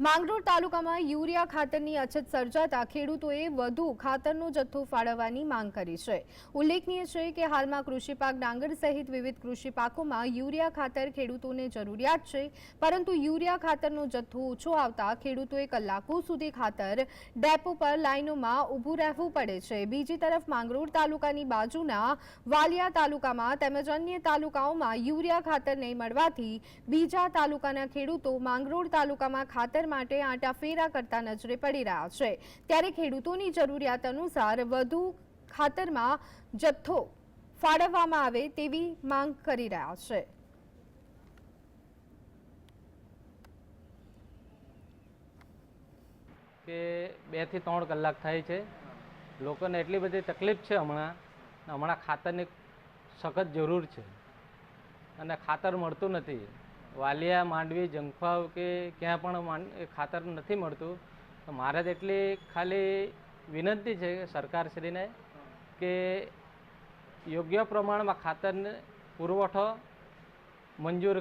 માંગરોળ તાલુકામાં યુરિયા ખાતરની અછત સર્જાતા ખેડૂતોએ વધુ ખાતરનો જથ્થો ફાળવવાની માંગ કરી છે. ઉલ્લેખનીય છે કે હાલમાં કૃષિ પાક ડાંગર સહિત વિવિધ કૃષિ પાકોમાં યુરિયા ખાતર ખેડૂતોને જરૂરિયાત છે, પરંતુ યુરિયા ખાતરનો જથ્થો ઓછો આવતા ખેડૂતોએ કલાકો સુધી ખાતર ડેપો પર લાઇનોમાં ઊભું રહેવું પડે છે. બીજી તરફ માંગરોળ તાલુકાની બાજુના વાલિયા તાલુકામાં તેમજ અન્ય તાલુકાઓમાં યુરિયા ખાતર નહીં મળવાથી બીજા તાલુકાના ખેડૂતો માંગરોળ તાલુકામાં ખાતર માટે આંટાફેરા કરતા નજરે પડી રહ્યા છે. ત્યારે ખેડૂતોની જરૂરિયાત અનુસાર વધુ ખાતરમાં જથ્થો ફાળવવામાં આવે તેવી માંગ કરી રહ્યા છે. કે બેથી ત્રણ કલાક થાય છે. લોકોને એટલી બધી તકલીફ છે હમણાં. હમણાં ખાતરની સખત જરૂર છે. અને ખાતર મળતું નથી. વાલિયા, માંડવી, જંખવાવ કે ક્યાં પણ ખાતર નથી મળતું. તો મારે જ ખાલી વિનંતી છે સરકારશ્રીને કે યોગ્ય પ્રમાણમાં ખાતરને પુરવઠો મંજૂર